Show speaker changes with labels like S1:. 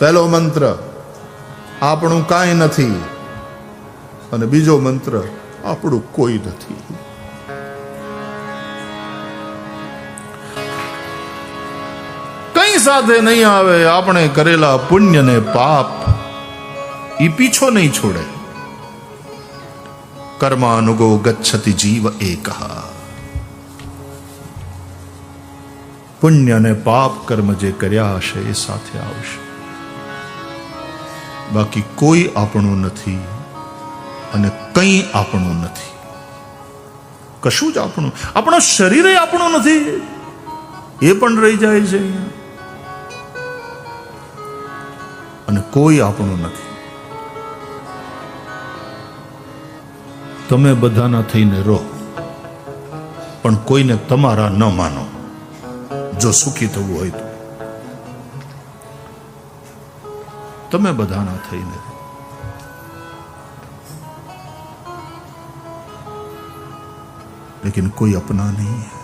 S1: પહેલો મંત્ર, આપણું કાંઈ નથી. અને બીજો મંત્ર, આપણું કોઈ નથી. કઈ સાથે નહીં આવે, આપણે કરેલા પુણ્ય ને પાપ. એ પીછો નહીં છોડે. કર્માનુગો ગચ્છતિ જીવ એક. પુણ્ય અને પાપ કર્મ જે કર્યા હશે, એ સાથે આવશે. બાકી કોઈ આપણું નથી અને કંઈ આપણું નથી. કશું જ આપણું આપણું શરીરે આપણું નથી. એ પણ રહી જાય છે અને કોઈ આપણું નથી. તમે બધાના થઈને રહો, પણ કોઈને તમારા ન માનો. જો સુખી થવું હોય તો. તમે બધાના થઈને. લેકિન કોઈ અપના નહીં.